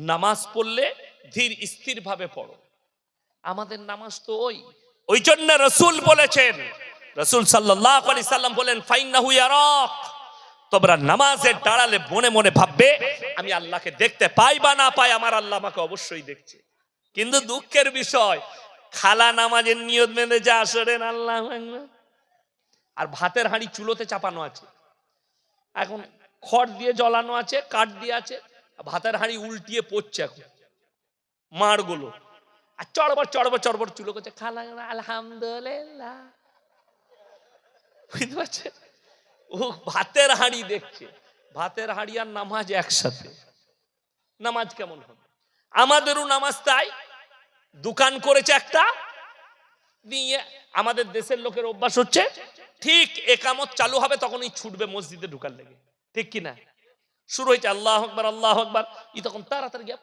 নামাজ পড়লে ধীর স্থির ভাবে পড়ো। আমাদের নামাজ তো ওই। ওই জন্য রসুল বলেছেন, রসুল সাল্লাহ আলি সাল্লাম বলেন, ফাইন্নাহু ইয়ারাক। তোমরা নামাজের দাঁড়ালে মনে মনে ভাববে, আমি আল্লাহকে দেখতে পাই বা না পাই, আমার আল্লাহ আমাকে অবশ্যই দেখছে। কিন্তু দুঃখের বিষয়, খালা নামাজের নিয়ত মেনে যা আসরেন আল্লাহ আর ভাতের হাঁড়ি চুলোতে চাপানো আছে। এখন খড় দিয়ে জ্বলানো আছে, কাঠ দিয়ে আছে ভাতের হাঁড়ি উল্টিয়ে পড়ছে এখন। মাড়গুলো আর চড়বর চড়বর চড়বর চুলো করছে, খালা আলহামদুলিল্লাহ। বুঝতে পারছেন ও ভাতের হাঁড়ি দেখছে। ভাতের হাঁড়ি আর নামাজ একসাথে। নামাজ কেমন হবে? আমাদেরও নামাজ তাই। দোকান করেছে একটা। নিয়ে আমাদের দেশের লোকের অভ্যাস হচ্ছে, ঠিক একামত চালু হবে, তখনই ছুটবে মসজিদে ঢুকার লেগে। ঠিক কি না শুরু হয়েছে আল্লাহ আকবার আল্লাহ আকবার। ই তখন তাড়াতাড়ি গিয়ে।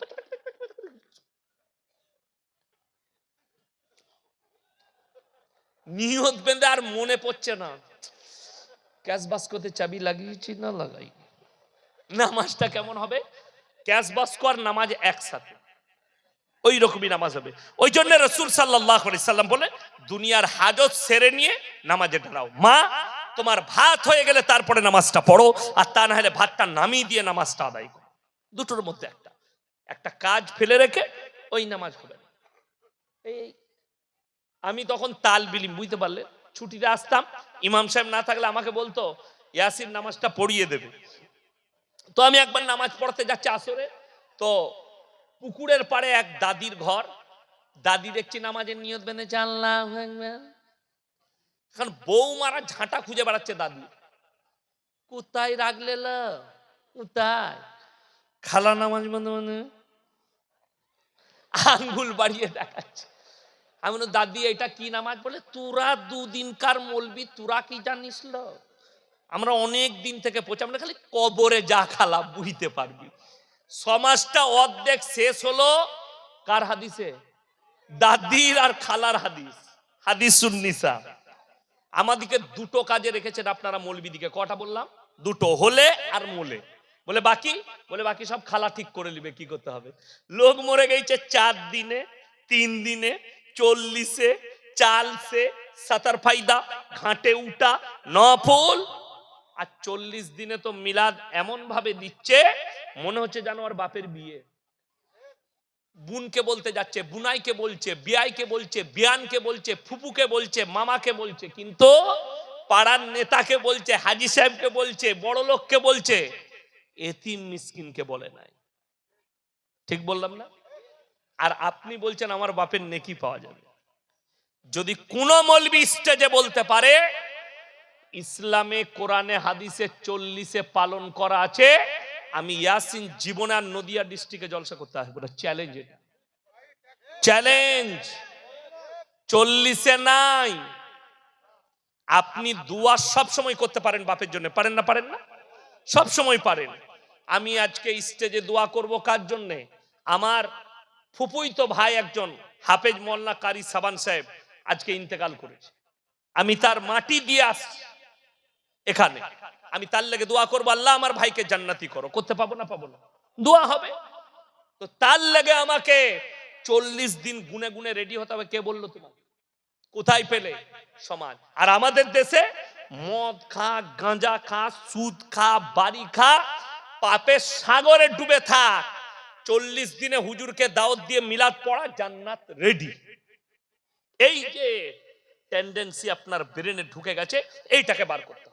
নিয়ত বেঁধে আর মনে পড়ছে না। ক্যাশ বাস্কতে চাবি লাগিয়েছি না লাগাই? নামাজটা কেমন হবে? ক্যাশ বাস্ক আর নামাজ একসাথে। ওই রকমই নামাজ হবে। ওই জন্য রসুল সাল্লাহ সাল্লাম বলে দুনিয়ার হাজত সেরে নিয়ে নামাজে দাঁড়াও। মা তোমার ভাত হয়ে গেলে তারপরে নামাজটা পড়ো, আর তা না হলে ভাতটা নামিয়ে দিয়ে নামাজটা আদায় করো। দুটোর মধ্যে একটা। একটা কাজ ফেলে রেখে ওই নামাজ হবে। এই আমি তখন তাল বিলিম, বুঝতে পারলে? ছুটিতে আসতাম, ইমাম সাহেব না থাকলে আমাকে বলতো, ইয়াসির, নামাজটা পড়িয়ে দেবে। তো আমি একবার নামাজ পড়তে যাচ্ছি আসরে। তো পুকুরের পাড়ে এক দাদির ঘর। দাদি দেখছি নামাজের নিয়ত বেঁধেছে, আল্লাহ। এখন বউ মারা ঝাঁটা খুঁজে বেড়াচ্ছে দাদি। কোথায় রাখলে? কোথায়? খালা নামাজ বন্ধ মানে? আঙ্গুল বাড়িয়ে দেখাচ্ছে। আমি দাদি এটা কি নামাজ? বলে তোরা দুদিনকার মলবি তোরা কি জানিস লো? আমরা অনেক দিন থেকে পৌঁছে আমরা খালি কবরে যা খালা বুঝতে পারবি। সমাজটা অর্ধেক শেষ হলো কার হাদিসে? দাদির আর খালার হাদিস হাদিস সুন্নিসা আমাদিকে দুটো কাজে রেখেছেন আপনারা মৌলবিদিকে। কটা বললাম? দুটো হলে আর মোলে। বলে বাকি? বলে বাকি সব খালা ঠিক করে নিবে কি করতে হবে? লোক মরে গেছে চার দিনে তিন দিনে চল্লিশে চালসে সাতার ফাইদা ঘাটে উঠা নফল। আর চল্লিশ দিনে তো মিলাদ এমন ভাবে দিচ্ছে মনে হচ্ছে যেন আর বাপের বিয়ে। বুনকে বলতে যাচ্ছে, বুনাইকে বলছে, বিয়াইকে বলছে, বিয়ানকে বলছে, ফুপুকে বলছে, মামাকে বলছে, কিন্তু পাড়ার নেতাকে বলছে, হাজি সাহেবকে বলছে, বড় লোককে বলছে, এতিম মিসকিনকে বলে নাই। ঠিক বললাম না? আর আপনি বলছেন আমার বাপের নেকি পাওয়া যাবে। যদি কোন মলবি স্টেজে বলতে পারে, ইসলামে কোরআনে হাদিসে চল্লিশে পালন করা আছে আমি ইয়াসিন জীবনে আর নদিয়া ডিস্ট্রিক্টে জলসা করতে আসব না চ্যালেঞ্জ এটা। চ্যালেঞ্জ চল্লিশে নাই। আপনি দুয়া সব সময় করতে পারেন বাপের জন্য, পারেন না পারেন না? সব সময় পারেন। আমি আজকে স্টেজে দোয়া করব কার জন্য? আমার ফুপুই তো ভাই একজন, হাফেজ মোল্লা কারি সাবান সাহেব, আজকে ইন্তেকাল করেছে। আমি তার মাটি দিয়ে আসছি, এখানে। আমি তার লেগে দোয়া করব, আল্লাহ আমার ভাইকে জান্নাতি করো। করতে পাবো না পাবো না? দোয়া হবে। তো তার লেগে আমাকে চল্লিশ দিন গুনে গুনে রেডি হতে হবে। কে বলল তোমাকে? কোথায় পেলে? সমাজ। আর আমাদের দেশে মদ খা, গাঁজা খা, সুদ খা, বাড়ি খা, পাপের সাগরে ডুবে থাক। চল্লিশ দিনে হুজুরকে দাওয়াত দিয়ে মিলাদ পড়া, জান্নাত রেডি এই যে টেন্ডেন্সি আপনার ব্রেনে ঢুকে গেছে, এইটাকে বার করতে।